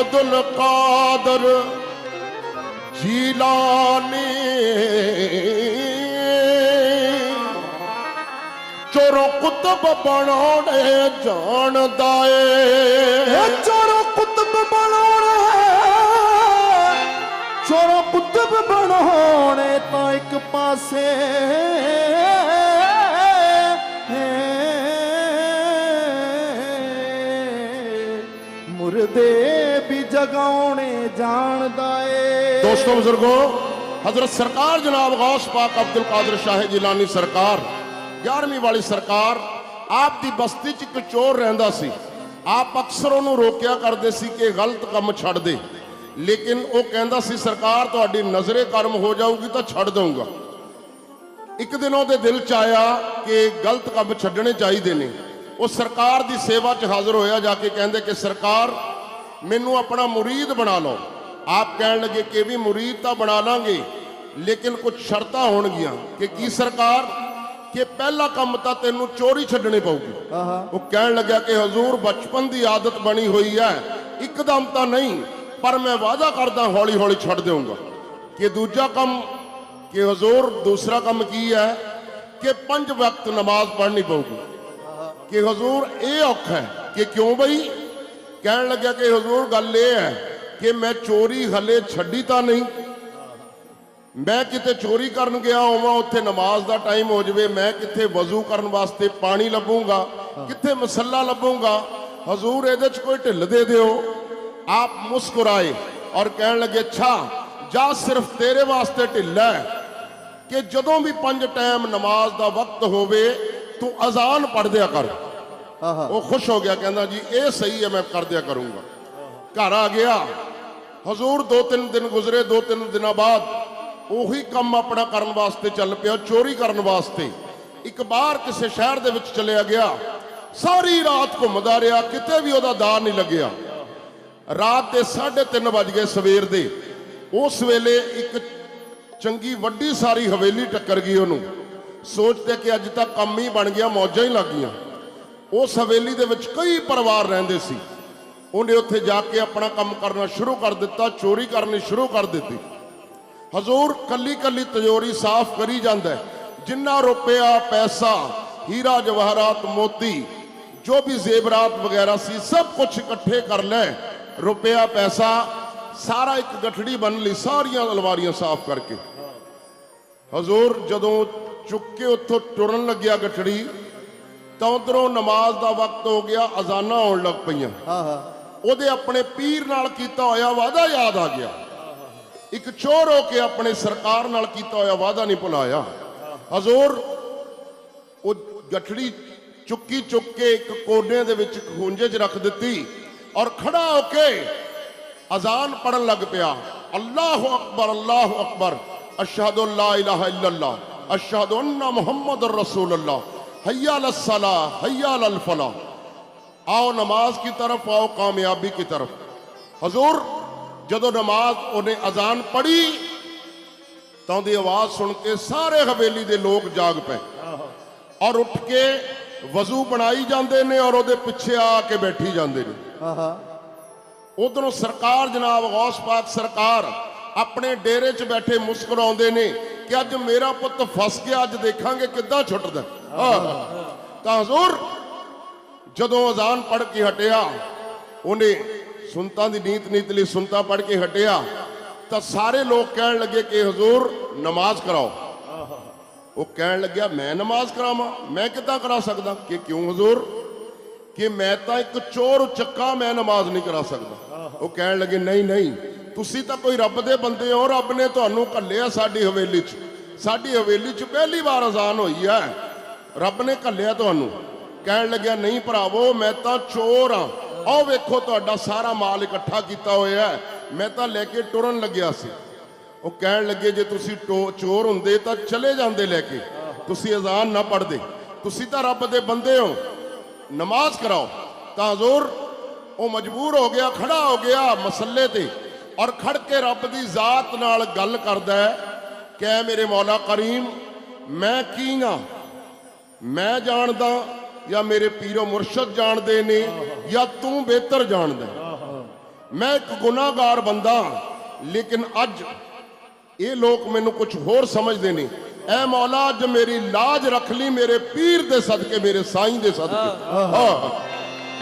ਅਬਦੁਲ ਕਾਦਰ ਜੀਲਾਨੀ। ਚੋਰੋ ਕੁਤਬ ਬਣਾਉਣੇ ਜਾਣਦਾ ਏ ਇਹ ਚੋਰੋ ਕੁਤਬ ਬਣਾਉਣੇ ਚੋਰੋ ਕੁਤਬ ਬਣਾਉਣੇ ਤਾਂ ਇੱਕ ਪਾਸੇ ਮੁਰਦੇ ਵੀ ਜਾਣਦਾ ਏ। ਦੋਸਤੋ, ਬਜ਼ੁਰਗੋ, ਹਜ਼ਰਤ ਸਰਕਾਰ ਜਨਾਬ ਗੌਸ ਪਾਕ ਅਬਦੁਲ ਕਾਦਰ ਸ਼ਾਹ ਜਿਲਾਨੀ ਸਰਕਾਰ 11ਵੀਂ ਵਾਲੀ ਸਰਕਾਰ, ਆਪ ਦੀ ਬਸਤੀ 'ਚ ਇੱਕ ਚੋਰ ਰਹਿੰਦਾ ਸੀ। ਆਪ ਅਕਸਰ ਉਹਨੂੰ ਰੋਕਿਆ ਕਰਦੇ ਸੀ ਕਿ ਗਲਤ ਕੰਮ ਛੱਡ ਦੇ। ਲੇਕਿਨ ਉਹ ਕਹਿੰਦਾ ਸੀ, ਸਰਕਾਰ, ਤੁਹਾਡੀ ਨਜ਼ਰੇ ਕਰਮ ਹੋ ਜਾਊਗੀ ਤਾਂ ਛੱਡ ਦਊਂਗਾ। ਇੱਕ ਦਿਨ ਉਹਦੇ ਦਿਲ 'ਚ ਆਇਆ ਕਿ ਗਲਤ ਕੰਮ ਛੱਡਣੇ ਚਾਹੀਦੇ ਨੇ। ਉਹ ਸਰਕਾਰ ਦੀ ਸੇਵਾ 'ਚ ਹਾਜ਼ਰ ਹੋਇਆ ਜਾ ਕੇ ਕਹਿੰਦੇ ਕਿ, ਸਰਕਾਰ ਮੈਨੂੰ ਆਪਣਾ ਮੁਰੀਦ ਬਣਾ ਲਓ। ਆਪ ਕਹਿਣ ਲੱਗੇ ਕਿ ਵੀ ਮੁਰੀਦ ਤਾਂ ਬਣਾ ਲਾਂਗੇ ਲੇਕਿਨ ਕੁਝ ਸ਼ਰਤਾਂ ਹੋਣਗੀਆਂ ਕਿ ਕੀ ਸਰਕਾਰ ਕਿ ਪਹਿਲਾ ਕੰਮ ਤਾਂ ਤੈਨੂੰ ਚੋਰੀ ਛੱਡਣੀ ਪਊਗੀ। ਉਹ ਕਹਿਣ ਲੱਗਾ ਕਿ ਹਜ਼ੂਰ ਬਚਪਨ ਦੀ ਆਦਤ ਬਣੀ ਹੋਈ ਹੈ। ਇੱਕਦਮ ਤਾਂ ਨਹੀਂ ਪਰ ਮੈਂ ਵਾਅਦਾ ਕਰਦਾ ਹੌਲੀ ਹੌਲੀ ਛੱਡ ਦੇਵਾਂਗਾ ਕਿ ਦੂਜਾ ਕੰਮ ਕਿ ਹਜ਼ੂਰ ਦੂਸਰਾ ਕੰਮ ਕੀ ਹੈ? ਕਿ ਪੰਜ ਵਕਤ ਨਮਾਜ਼ ਪੜ੍ਹਨੀ ਪਊਗੀ। ਕਿ ਹਜ਼ੂਰ ਇਹ ਔਖਾ ਹੈ ਕਿ ਕਿਉਂ ਬਈ? ਕਹਿਣ ਲੱਗਿਆ ਕਿ ਹਜ਼ੂਰ, ਗੱਲ ਇਹ ਹੈ ਕਿ ਮੈਂ ਚੋਰੀ ਹਲੇ ਛੱਡੀ ਤਾਂ ਨਹੀਂ। ਮੈਂ ਕਿਤੇ ਚੋਰੀ ਕਰਨ ਗਿਆ ਹੋਵਾਂ, ਉੱਥੇ ਨਮਾਜ਼ ਦਾ ਟਾਈਮ ਹੋ ਜਾਵੇ, ਮੈਂ ਕਿੱਥੇ ਵਜ਼ੂ ਕਰਨ ਵਾਸਤੇ ਪਾਣੀ ਲੱਭੂੰਗਾ, ਕਿੱਥੇ ਮਸੱਲਾ ਲੱਭੂੰਗਾ, ਹਜ਼ੂਰ ਇਹਦੇ 'ਚ ਕੋਈ ਢਿੱਲ ਦੇ ਦਿਓ। ਆਪ ਮੁਸਕਰਾਏ ਔਰ ਕਹਿਣ ਲੱਗੇ, ਅੱਛਾ, ਜਾ ਸਿਰਫ ਤੇਰੇ ਵਾਸਤੇ ਢਿੱਲਾ ਹੈ ਕਿ ਜਦੋਂ ਵੀ ਪੰਜ ਟਾਈਮ ਨਮਾਜ਼ ਦਾ ਵਕਤ ਹੋਵੇ, ਤੂੰ ਅਜ਼ਾਨ ਪੜ੍ਹ ਦਿਆ ਕਰ। ਉਹ ਖੁਸ਼ ਹੋ ਗਿਆ, ਕਹਿੰਦਾ ਜੀ, ਇਹ ਸਹੀ ਹੈ, ਮੈਂ ਕਰ ਦਿਆ ਕਰੂੰਗਾ। ਘਰ ਆ ਗਿਆ। ਹਜ਼ੂਰ ਦੋ ਤਿੰਨ ਦਿਨ ਗੁਜ਼ਰੇ, ਦੋ ਤਿੰਨ ਦਿਨਾਂ ਬਾਅਦ ਉਹੀ ਕੰਮ ਆਪਣਾ ਕਰਨ ਵਾਸਤੇ ਚੱਲ ਪਿਆ, ਚੋਰੀ ਕਰਨ ਵਾਸਤੇ। ਇੱਕ ਬਾਹਰ ਕਿਸੇ ਸ਼ਹਿਰ ਦੇ ਵਿੱਚ ਚਲਿਆ ਗਿਆ। ਸਾਰੀ ਰਾਤ ਘੁੰਮਦਾ ਰਿਹਾ, ਕਿਤੇ ਵੀ ਉਹਦਾ ਦਾਰ ਨਹੀਂ ਲੱਗਿਆ। ਰਾਤ ਦੇ 3:30 ਵੱਜ ਗਏ ਸਵੇਰ ਦੇ। ਉਸ ਵੇਲੇ ਇੱਕ ਚੰਗੀ, ਵੱਡੀ ਸਾਰੀ ਹਵੇਲੀ ਟੱਕਰ ਗਈ ਉਹਨੂੰ। ਸੋਚਦੇ ਕਿ ਅੱਜ ਤਾਂ ਕੰਮ ਹੀ ਬਣ ਗਿਆ, ਮੌਜਾਂ ਹੀ ਲੱਗ ਗਈਆਂ। ਉਸ ਹਵੇਲੀ ਦੇ ਵਿੱਚ ਕਈ ਪਰਿਵਾਰ ਰਹਿੰਦੇ ਸੀ। ਉਹਨੇ ਉੱਥੇ ਜਾ ਕੇ ਆਪਣਾ ਕੰਮ ਕਰਨਾ ਸ਼ੁਰੂ ਕਰ ਦਿੱਤਾ, ਚੋਰੀ ਕਰਨੀ ਸ਼ੁਰੂ ਕਰ ਦਿੱਤੀ। ਹਜ਼ੂਰ ਕੱਲੀ ਕੱਲੀ ਤਜੋਰੀ ਸਾਫ਼ ਕਰੀ ਜਾਂਦਾ ਜਿੰਨਾ ਰੁਪਇਆ ਪੈਸਾ, ਹੀਰਾ, ਜਵਾਹਰਾਤ, ਮੋਤੀ, ਜੋ ਵੀ ਜ਼ੇਵਰਾਤ ਵਗੈਰਾ ਸੀ, ਸਭ ਕੁਝ ਇਕੱਠੇ ਕਰ ਲੈ। ਰੁਪਇਆ ਪੈਸਾ, ਸਾਰਾ ਇੱਕ ਗਠੜੀ ਬਣ ਲਈ, ਸਾਰੀਆਂ ਅਲਵਾਰੀਆਂ ਸਾਫ਼ ਕਰਕੇ। ਹਜ਼ੂਰ ਜਦੋਂ ਚੁੱਕ ਕੇ ਉੱਥੋਂ ਟੁਰਨ ਲੱਗਿਆ ਗਠੜੀ ਤਾਂ ਉਧਰੋਂ ਨਮਾਜ਼ ਦਾ ਵਕਤ ਹੋ ਗਿਆ ਅਜ਼ਾਨਾਂ ਆਉਣ ਲੱਗ ਪਈਆਂ। ਆਹਾ ਉਹਦੇ ਆਪਣੇ ਪੀਰ ਨਾਲ ਕੀਤਾ ਹੋਇਆ ਵਾਅਦਾ ਯਾਦ ਆ ਗਿਆ। ਇੱਕ ਚੋਰ ਹੋ ਕੇ ਆਪਣੇ ਸਰਕਾਰ ਨਾਲ ਕੀਤਾ ਹੋਇਆ ਵਾਅਦਾ ਨਹੀਂ ਭੁਲਾਇਆ। ਹਜ਼ੂਰ ਉਹ ਗਠੜੀ ਚੁੱਕੀ ਚੁੱਕ ਕੇ ਇੱਕ ਕੋਨੇ ਦੇ ਵਿੱਚ ਖੂੰਜੇ 'ਚ ਰੱਖ ਦਿੱਤੀ ਔਰ ਖੜਾ ਹੋ ਕੇ ਅਜ਼ਾਨ ਪੜਨ ਲੱਗ ਪਿਆ। ਅੱਲਾਹੁ ਅਕਬਰ ਅੱਲਾਹੁ ਅਕਬਰ। ਅਸ਼ਹਦੁ ਅੱਲਾ ਇਲਾਹਾ ਇਲੱਲਾਹ ਅਸ਼ਹਦੁ ਅੰਨਾ ਮੁਹੰਮਦਰ ਰਸੂਲullah ਹਯਾ ਅਲਸ ਸਲਾਹ ਹਯਾ ਅਲਲ ਫਲਾਹ ਆਓ ਨਮਾਜ਼ की तरफ आओ कामयाबी की तरफ ਹਜ਼ੂਰ ਜਦੋਂ ਨਮਾਜ਼ ਉਹਨੇ ਅਜ਼ਾਨ ਪੜ੍ਹੀ ਤਾਂ ਉਹਦੀ ਆਵਾਜ਼ ਸੁਣ ਕੇ ਸਾਰੇ ਹਵੇਲੀ ਦੇ ਲੋਕ ਜਾਗ ਪਏ ਔਰ ਉੱਠ ਕੇ ਵਜ਼ੂ ਬਣਾਈ ਜਾਂਦੇ ਨੇ ਔਰ ਉਹਦੇ ਪਿੱਛੇ ਆ ਕੇ ਬੈਠੀ ਜਾਂਦੇ ਨੇ ਆਹਾ ਉਧਰੋਂ ਸਰਕਾਰ ਜਨਾਬ ਗੌਸ ਪਾਕ ਸਰਕਾਰ ਆਪਣੇ ਡੇਰੇ 'ਚ ਬੈਠੇ ਮੁਸਕਰਾਉਂਦੇ ਨੇ ਕਿ ਅੱਜ ਮੇਰਾ ਪੁੱਤ ਫਸ ਗਿਆ ਅੱਜ ਦੇਖਾਂਗੇ ਕਿੱਦਾਂ ਛੁੱਟਦਾ ਆਹ। ਤਾਂ ਹਜ਼ੂਰ ਜਦੋਂ ਅਜ਼ਾਨ ਪੜ੍ਹ ਕੇ ਹਟਿਆ, ਉਹਨੇ ਸੁਨਤਾਂ ਦੀ ਨੀਤ ਨੀਤ ਲਈ ਸੁਨਤਾਂ ਪੜ੍ਹ ਕੇ ਹਟਿਆ, ਤਾਂ ਸਾਰੇ ਲੋਕ ਕਹਿਣ ਲੱਗੇ ਕਿ ਹਜ਼ੂਰ ਨਮਾਜ਼ ਕਰਾਓ। ਉਹ ਕਹਿਣ ਲੱਗਿਆ, ਮੈਂ ਨਮਾਜ਼ ਕਰਾਵਾਂ, ਮੈਂ ਕਿੱਦਾਂ ਕਰਾ ਸਕਦਾ? ਕਿ ਕਿਉਂ ਹਜ਼ੂਰ? ਕਿ ਮੈਂ ਤਾਂ ਇੱਕ ਚੋਰ ਚੱਕਾ ਮੈਂ ਨਮਾਜ਼ ਨਹੀਂ ਕਰਾ ਸਕਦਾ। ਉਹ ਕਹਿਣ ਲੱਗੇ, ਨਹੀਂ ਨਹੀਂ, ਤੁਸੀਂ ਤਾਂ ਕੋਈ ਰੱਬ ਦੇ ਬੰਦੇ ਹੋ, ਰੱਬ ਨੇ ਤੁਹਾਨੂੰ ਘੱਲਿਆ ਸਾਡੀ ਹਵੇਲੀ 'ਚ। ਸਾਡੀ ਹਵੇਲੀ 'ਚ ਪਹਿਲੀ ਵਾਰ ਅਜ਼ਾਨ ਹੋਈ ਹੈ। ਰੱਬ ਨੇ ਘੱਲਿਆ ਤੁਹਾਨੂੰ। ਕਹਿਣ ਲੱਗਿਆ, ਨਹੀਂ ਭਰਾਵੋ, ਮੈਂ ਤਾਂ ਚੋਰ ਆ। ਆਹ ਵੇਖੋ ਤੁਹਾਡਾ ਸਾਰਾ ਮਾਲ ਇਕੱਠਾ ਕੀਤਾ ਹੋਇਆ ਮੈਂ ਤਾਂ ਲੈ ਕੇ ਟੁਰਨ ਲੱਗਿਆ ਸੀ। ਉਹ ਕਹਿਣ ਲੱਗੇ, ਜੇ ਤੁਸੀਂ ਟੋ- ਚੋਰ ਹੁੰਦੇ ਤਾਂ ਚਲੇ ਜਾਂਦੇ ਲੈ ਕੇ। ਤੁਸੀਂ ਅਜ਼ਾਨ ਨਾ ਪੜ੍ਹਦੇ। ਤੁਸੀਂ ਤਾਂ ਰੱਬ ਦੇ ਬੰਦੇ ਹੋ। ਨਮਾਜ਼ ਕਰਾਓ। ਤਾਂ ਹਜ਼ੂਰ ਉਹ ਮਜਬੂਰ ਹੋ ਗਿਆ ਖੜਾ ਹੋ ਗਿਆ ਮਸੱਲੇ ਤੇ ਔਰ ਖੜ ਕੇ ਰੱਬ ਦੀ ਜ਼ਾਤ ਨਾਲ ਗੱਲ ਕਰਦਾ ਹੈ ਕਿ ਮੇਰੇ ਮੌਲਾ ਕਰੀਮ, ਮੈਂ ਕੀ ਹਾਂ ਮੈਂ ਜਾਣਦਾ ਜਾਂ ਮੇਰੇ ਪੀਰੋ ਮੁਰਸ਼ਦ ਜਾਣਦੇ ਨੇ ਜਾਂ ਤੂੰ ਬਿਹਤਰ ਜਾਣਦਾ। ਮੈਂ ਇੱਕ ਗੁਨਾਹਗਾਰ ਬੰਦਾ ਲੇਕਿਨ ਅੱਜ ਇਹ ਲੋਕ ਮੈਨੂੰ ਕੁਝ ਹੋਰ ਸਮਝਦੇ ਨਹੀਂ ਐ ਮੌਲਾ, ਅੱਜ ਮੇਰੀ ਲਾਜ ਰੱਖ ਲਈ ਮੇਰੇ ਪੀਰ ਦੇ ਸਦਕੇ, ਮੇਰੇ ਸਾਈਂ ਦੇ ਸਦਕੇ। ਹਾਂ।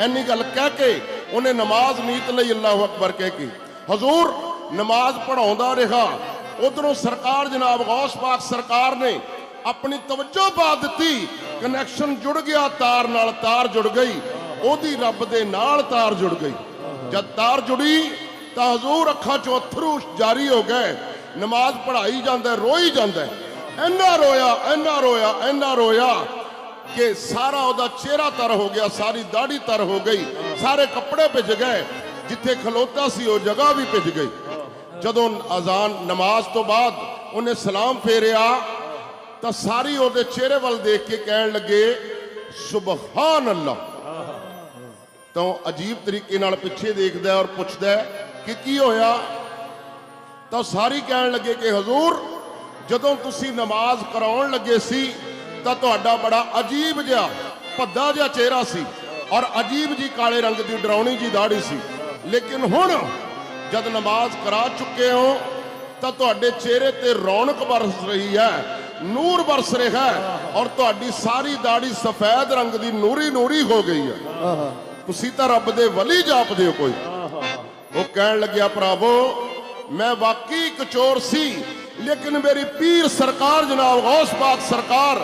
ਐਨੀ ਗੱਲ ਕਹਿ ਕੇ ਉਹਨੇ ਨਮਾਜ਼ ਨੀਤ ਲਈ ਅੱਲਾਹੁ ਅਕਬਰ ਕਹਿ ਕੇ। ਹਜ਼ੂਰ, ਨਮਾਜ਼ ਪੜਾਉਂਦਾ ਰਿਹਾ। ਉਧਰੋਂ ਸਰਕਾਰ ਜਨਾਬ, ਗੌਸ ਪਾਕ ਸਰਕਾਰ ਨੇ ਆਪਣੀ ਤਵੱਜੋ ਪਾ ਦਿੱਤੀ। ਕਨੈਕਸ਼ਨ ਜੁੜ ਗਿਆ, ਤਾਰ ਨਾਲ ਤਾਰ ਜੁੜ ਗਈ। ਉਹਦੀ ਰੱਬ ਦੇ ਨਾਲ ਤਾਰ ਜੁੜ ਗਈ। ਜਦ ਤਾਰ ਜੁੜੀ, ਤਾਂ ਹਜ਼ੂਰ ਅੱਖਾਂ ਚੋਂ ਅਥਰੂ ਜਾਰੀ ਹੋ ਗਏ। ਨਮਾਜ਼ ਪੜ੍ਹਾਈ ਜਾਂਦਾ, ਰੋਈ ਜਾਂਦਾ। ਇੰਨਾ ਰੋਇਆ ਇੰਨਾ ਰੋਇਆ ਇੰਨਾ ਰੋਇਆ ਕਿ ਸਾਰਾ ਉਹਦਾ ਚਿਹਰਾ ਤਰ ਹੋ ਗਿਆ, ਸਾਰੀ ਦਾੜੀ ਤਰ ਹੋ ਗਈ। ਸਾਰੇ ਕੱਪੜੇ ਭਿੱਜ ਗਏ। ਜਿੱਥੇ ਖਲੋਤਾ ਸੀ, ਉਹ ਜਗ੍ਹਾ ਵੀ ਭਿੱਜ ਗਈ। ਜਦੋਂ ਅਜ਼ਾਨ ਨਮਾਜ਼ ਤੋਂ ਬਾਅਦ ਉਹਨੇ ਸਲਾਮ ਫੇਰਿਆ ਤਾਂ ਸਾਰੀ ਉਹਦੇ ਚਿਹਰੇ ਵੱਲ ਦੇਖ ਕੇ ਕਹਿਣ ਲੱਗੇ ਸੁਬਹਾਨ ਅੱਲਾਹ ਤਾਂ ਉਹ ਅਜੀਬ ਤਰੀਕੇ ਨਾਲ ਪਿੱਛੇ ਦੇਖਦਾ ਔਰ ਪੁੱਛਦਾ ਕਿ ਕੀ ਹੋਇਆ? ਤਾਂ ਸਾਰੀ ਕਹਿਣ ਲੱਗੇ ਕਿ, ਹਜ਼ੂਰ, ਜਦੋਂ ਤੁਸੀਂ ਨਮਾਜ਼ ਕਰਾਉਣ ਲੱਗੇ ਸੀ, ਤਾਂ ਤੁਹਾਡਾ ਬੜਾ ਅਜੀਬ ਜਿਹਾ, ਭੱਦਾ ਜਿਹਾ ਚਿਹਰਾ ਸੀ ਔਰ ਅਜੀਬ ਜੀ ਕਾਲੇ ਰੰਗ ਦੀ ਡਰਾਉਣੀ ਜੀ ਦਾੜੀ ਸੀ। ਲੇਕਿਨ ਹੁਣ ਜਦ ਨਮਾਜ਼ ਕਰਾ ਚੁੱਕੇ ਹੋ, ਤਾਂ ਤੁਹਾਡੇ ਚਿਹਰੇ ਤੇ ਰੌਣਕ ਬਰਸ ਰਹੀ ਹੈ। ਨੂਰ ਬਰਸ ਰਿਹਾ ਹੈ ਔਰ ਤੁਹਾਡੀ ਸਾਰੀ ਦਾੜੀ ਸਫੈਦ ਰੰਗ ਦੀ ਨੂਰੀ ਨੂਰੀ ਹੋ ਗਈ ਹੈ। ਤੁਸੀਂ ਤਾਂ ਰੱਬ ਦੇ ਵਲੀ ਜਾਪਦੇ ਹੋ ਕੋਈ। ਉਹ ਕਹਿਣ ਲੱਗਿਆ, ਭਰਾਵੋ, ਮੈਂ ਵਾਕਈ ਇੱਕ ਚੋਰ ਸੀ, ਲੇਕਿਨ ਮੇਰੀ ਪੀਰ ਸਰਕਾਰ ਜਨਾਬ ਗੌਸ ਪਾਕ ਸਰਕਾਰ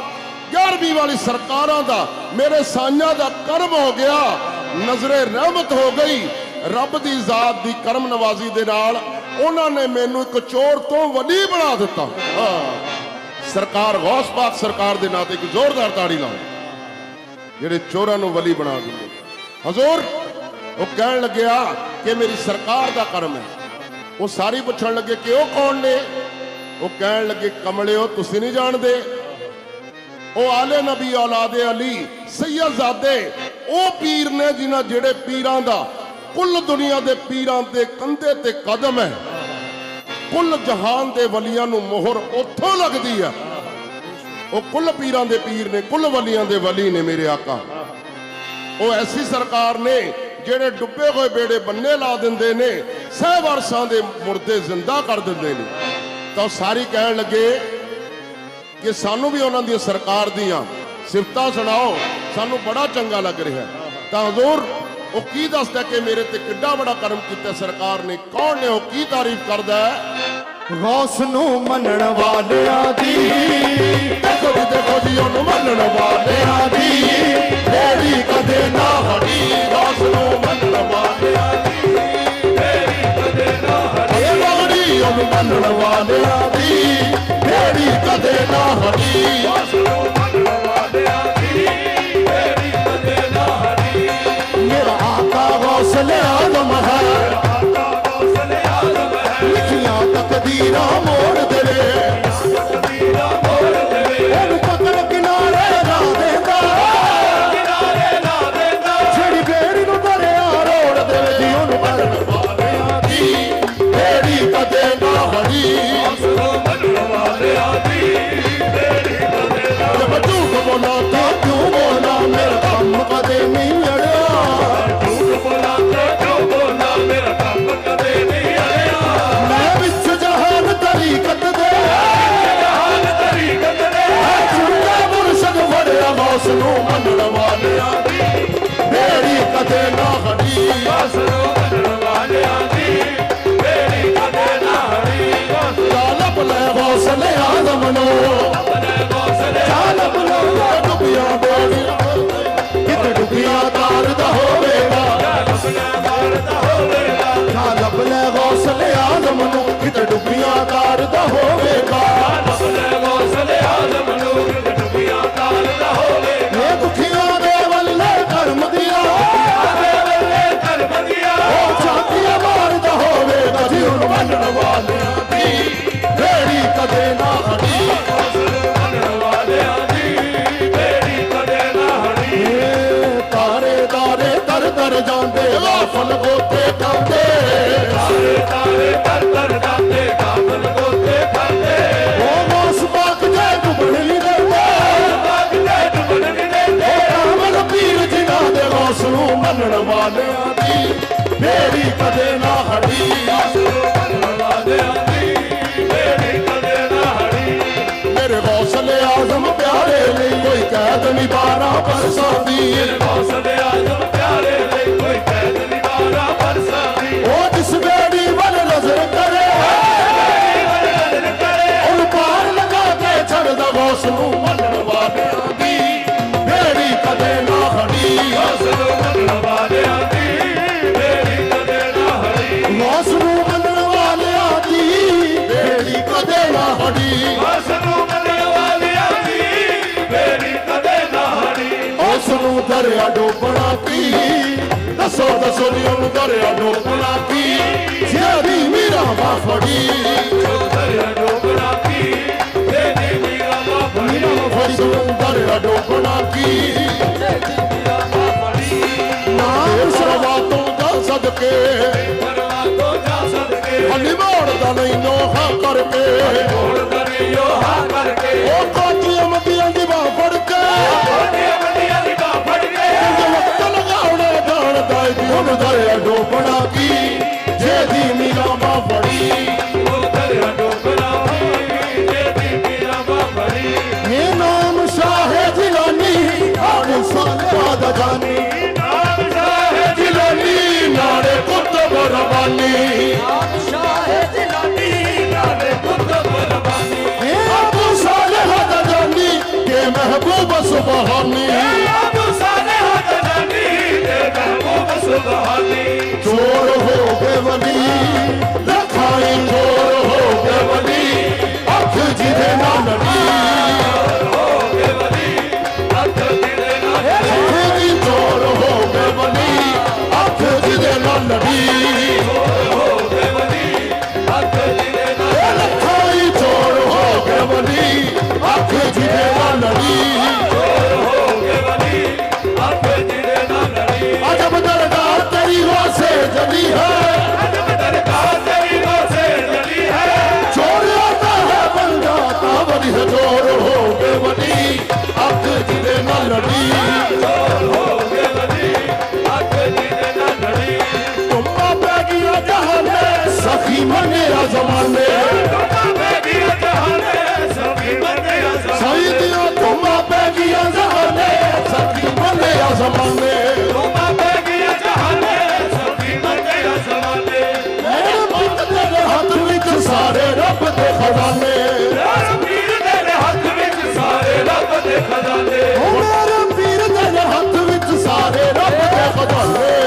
11ਵੀਂ ਵਾਲੀ ਸਰਕਾਰਾਂ ਦਾ ਮੇਰੇ ਸਾਈਆਂ ਦਾ ਕਰਮ ਹੋ ਗਿਆ, ਨਜ਼ਰੇ ਰਹਿਮਤ ਹੋ ਗਈ। ਰੱਬ ਦੀ ਜ਼ਾਤ ਦੀ ਕਰਮ ਨਵਾਜ਼ੀ ਦੇ ਨਾਲ ਉਹਨਾਂ ਨੇ ਮੈਨੂੰ ਇੱਕ ਚੋਰ ਤੋਂ ਵਲੀ ਬਣਾ ਦਿੱਤਾ। ਹਾਂ। ਸਰਕਾਰ ਗੌਸ ਪਾਕ ਸਰਕਾਰ ਦੇ ਨਾਂ ਤੇ ਇੱਕ ਜ਼ੋਰਦਾਰ ਤਾੜੀ ਲਾਓ ਜਿਹੜੇ ਚੋਰਾਂ ਨੂੰ ਵਲੀ ਬਣਾ ਦਿੰਦੇ। ਹਜ਼ੂਰ, ਉਹ ਕਹਿਣ ਲੱਗਿਆ ਕਿ ਮੇਰੀ ਸਰਕਾਰ ਦਾ ਕਰਮ ਹੈ। ਉਹ ਸਾਰੀ ਪੁੱਛਣ ਲੱਗੇ ਕਿ ਉਹ ਕੌਣ ਨੇ? ਉਹ ਕਹਿਣ ਲੱਗੇ, ਕਮਲਿਓ, ਤੁਸੀਂ ਨਹੀਂ ਜਾਣਦੇ। ਉਹ ਆਲੇ ਨਬੀ ਔਲਾਦੇ ਅਲੀ ਸੈਯਦਜ਼ਾਦੇ ਉਹ ਪੀਰ ਨੇ ਜਿਨ੍ਹਾਂ ਜਿਹੜੇ ਪੀਰਾਂ ਦਾ ਕੁੱਲ ਦੁਨੀਆ ਦੇ ਪੀਰਾਂ ਦੇ ਕੰਧੇ ਤੇ ਕਦਮ ਹੈ। ਕੁੱਲ ਜਹਾਨ ਦੇ ਵਲੀਆਂ ਨੂੰ ਮੋਹਰ ਉੱਥੋਂ ਲੱਗਦੀ ਆ। ਉਹ ਕੁੱਲ ਪੀਰਾਂ ਦੇ ਪੀਰ ਨੇ, ਕੁੱਲ ਵਲੀਆਂ ਦੇ ਵਲੀ ਨੇ ਮੇਰੇ ਆਕਾ। ਉਹ ਐਸੀ ਸਰਕਾਰ ਨੇ, ਜਿਹੜੇ ਡੁੱਬੇ ਹੋਏ ਬੇੜੇ ਬੰਨੇ ਲਾ ਦਿੰਦੇ ਨੇ, ਸਹਿ ਵਰਸਾਂ ਦੇ ਮੁਰਦੇ ਜ਼ਿੰਦਾ ਕਰ ਦਿੰਦੇ ਨੇ। ਤਾਂ ਉਹ ਸਾਰੀ ਕਹਿਣ ਲੱਗੇ ਕਿ ਸਾਨੂੰ ਵੀ ਉਹਨਾਂ ਦੀ ਸਰਕਾਰ ਦੀਆਂ ਸਿਫਤਾਂ ਸੁਣਾਓ, ਸਾਨੂੰ ਬੜਾ ਚੰਗਾ ਲੱਗ ਰਿਹਾ। ਤਾਂ ਹਜ਼ੂਰ ਉਹ ਕੀ ਦੱਸਦਾ ਕਿ ਮੇਰੇ ਤੇ ਕਿੱਡਾ ਬੜਾ ਕਰਮ ਕੀਤਾ ਸਰਕਾਰ ਨੇ? ਕੌਣ ਨੇ ਉਹ? ਕੀ ਤਾਰੀਫ ਕਰਦਾ ਹੈ? ਗੌਸ ਨੂੰ ਮੰਨਣ ਵਾਲਿਆਂ ਦੀ। ਦੇਖੋ ਜੀ ਦੇਖੋ ਜੀ ਉਹਨੂੰ ਮੰਨਣ ਵਾਲਿਆਂ ਦੀ। ਮੇਰੀ ਕਦੇ ਨਾ ਹਟੀ ਰਸ ਨੂੰ ਮੰਨਣ ਵਾਲਿਆਂ ਦੀ। ਮੇਰੀ ਕਦੇ ਨਾ ਹਟੀ ਇਹ ਮਗੜੀ ਉਹਨੂੰ ਮੰਨਣ ਵਾਲਿਆਂ ਦੀ। ਮੇਰੀ ਕਦੇ ਨਾ ਹਟੀ ਨੂੰ ਲਿਖੀਆਂ ਤਕਦੀਰਾਂ ਮੋੜ ਦੇਵੇ। ਉਹਨੂੰ ਪਕੜ ਕਿਨਾਰੇ ਲਾ ਦੇਂਦਾ। ਜਿਹੜੀ ਬੇੜੀ ਨੂੰ ਦਰਿਆ ਰੋੜ ਦੇਵੇ। ਜੀ ਉਹਨੂੰ ਮੰਨਣ ਵਾਲਿਆਂ ਦੀ ਮੇਰੀ ਕਦੇ ਨਾ ਲੈ ਗੌਸ ਲੈ ਆਦਮ ਨੂੰ ਚਾਲਬ ਲੈ ਡੁੱਬੀਆਂ ਬੇੜੀਆਂ ਕਿਤੇ ਡੁੱਬੀਆਂ ਤਾਰ ਦਾ ਹੋਵੇਗਾ। ਚਾਲਬ ਲੈ ਗੌਸ ਲੈ ਆਦਮ ਨੂੰ ਕਿਤੇ ਡੁੱਬੀਆਂ ਤਾਰ ਹੋਵੇਗਾ। ਕੋਈ ਕੈਦ ਨਹੀਂ ਬਾਰਾਂ ਬਰਸਾਂ ਦਰਿਆ ਡੋਬਣਾ ਕੀ? ਦੱਸੋ ਦੱਸੋ ਨੀ ਉਹਨੂੰ ਦਰਿਆ ਡੋਬਣਾ ਕੀ? ਜਿਆਦੀ ਮੀਰਾ ਵਾ ਫੜੀ। ਮੀਰਾ ਵਾ ਫੜੀ। ਨੂੰ ਦਰਿਆ ਡੋਬਣਾ ਕੀ? ਨਾਮ ਸਰਵਾ ਤੋਂ ਸਦਕੇ। ਮੋੜਦਾ ਨਹੀਂ ਨੋਹਾ ਕਰਕੇ। ਉਹ ਕੋਚੀਆਂ ਮੱਦੀਆਂ ਦੀ ਬਾਹ ਫੜ ਕੇ ਵਕਤ ਲਗਾਉਣੇ ਦਰਿਆ ਡੋਬਣਾ ਕੀ? ਜੇ ਦੀ ਮੀਰਾ ਮਾ ਫੜੀ। ਇਹ ਨਾਮ ਸ਼ਾਹ ਜਿਲਾਨੀ ਆਣ ਸੰਤਾ ਦਾ ਜਾਨੀ। ਜਿਲਾਨੀ ਨਾਲੇ ਕੁਤਬ ਰਬਾਨੀ ਇਹ ਅਬੂ ਸਾਲਹ ਦਾ ਜਾਨੀ ਕਿ ਮਹਿਬੂਬ ਸੁਬਹਾਨੀ ਚੋਰ ਹੋ ਗਏ ਵਲੀ ਲਖਾਈ ਚੋਰ ਰੱਬ ਦੇ ਖਜ਼ਾਨੇ। ਮੇਰੇ ਪੀਰ ਤੇਰੇ ਹੱਥ ਵਿੱਚ ਸਾਰੇ ਰੱਬ ਦੇ ਖਜ਼ਾਨੇ।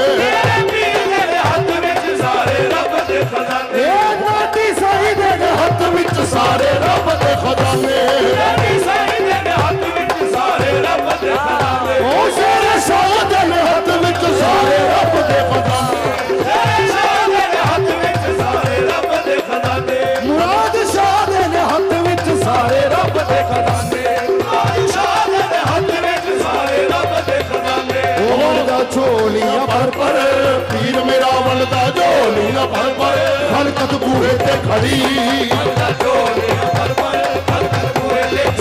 ਝੋਲੀਆਂ ਭਰ ਭਰ ਪੀਰ ਮੇਰਾ ਵਲਦਾ ਭਰ ਪਰ ਖਲਕਤ ਬੂਹੇ ਤੇ ਖੜੀ।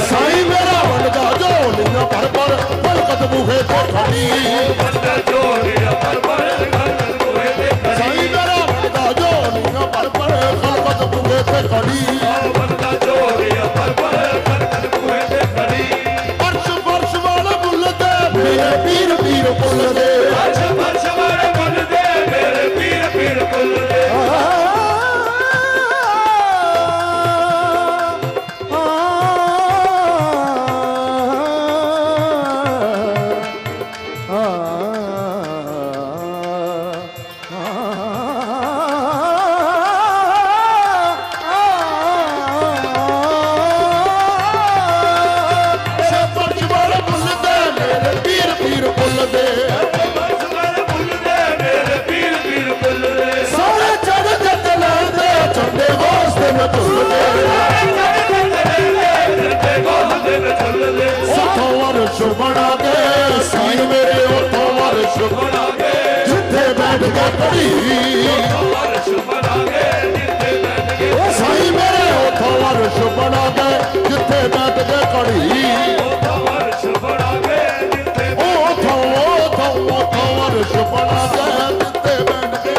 ਸਾਈ ਮੇਰਾ ਵਲਦਾ ਝੋਲੀਆਂ ਭਰ ਪਰ ਖਲਕਤ ਬੂਹੇ ਤੇ ਖੜੀ। ਸਾਈ ਮੇਰਾ ਵਲਦਾ ਝੋਲੀਆਂ ਭਰ ਭਰ ਖਲਕਤ ਬੂਹੇ ਤੇ ਖੜੀ। ਜਿੱਥੇ ਬੈਠ ਕੇ ਉਹ ਸਾਈ ਮੇਰੇ ਉਥੋਂ ਵਰਸ਼ ਬਣਾ ਕੇ ਜਿੱਥੇ ਬੈਠ ਕੇ ਕੜੀ ਉਹ ਉਥੋਂ ਉਥੋਂ ਉਥੋਂ ਵਰਸ਼ ਬਣਾ ਕੇ ਜਿੱਥੇ ਬੈਠ ਕੇ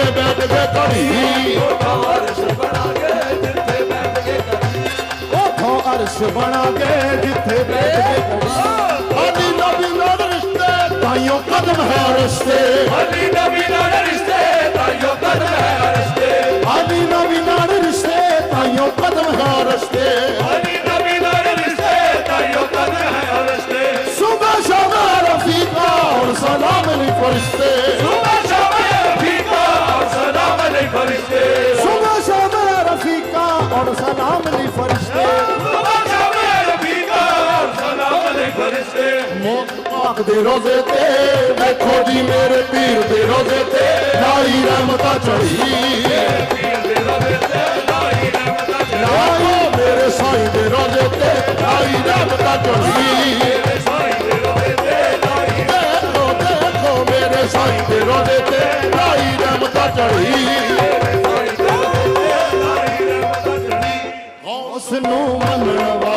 ਜਿੱਥੇ ਬੈਠ ਕੇ ਘੜੀ ਉਥੋਂ ਅਰਸ਼ ਬਣਾ ਕੇ ਜਿੱਥੇ ਬੈਠ ਕੇ ਕਰੀ। ਆਦੀ ਨਬੀ ਨਾਲ ਰਿਸ਼ਤੇ ਤਾਈਓ ਕਦਮ ਹੈ ਰਸਤੇ। ਅਲੀ ਨਬੀ ਨਾਲ ਦੇ ਰੋਜ਼ੇ ਤੇ। ਵੇਖੋ ਜੀ ਮੇਰੇ ਪੀਰ ਦੇ ਰੋਜ਼ੇ ਤੇ। ਲਾਈ ਰਹਿਮਤਾਂ ਚੜੀ। ਲਾਈ ਮੇਰੇ ਸਾਈਂ ਦੇ ਰੋਜ਼ੇ ਤੇ। ਲਾਈ ਰਹਿਮਤਾਂ ਚੜੀ ਮੇਰੇ ਸਾਈਂ ਦੇ ਦੇਖੋ ਮੇਰੇ ਸਾਈਂ ਰੋਜ਼ੇ ਤੇ ਲਾਈ ਰਹਿਮਤਾਂ ਚੜੀ ਨੂੰ ਮੰਨਣ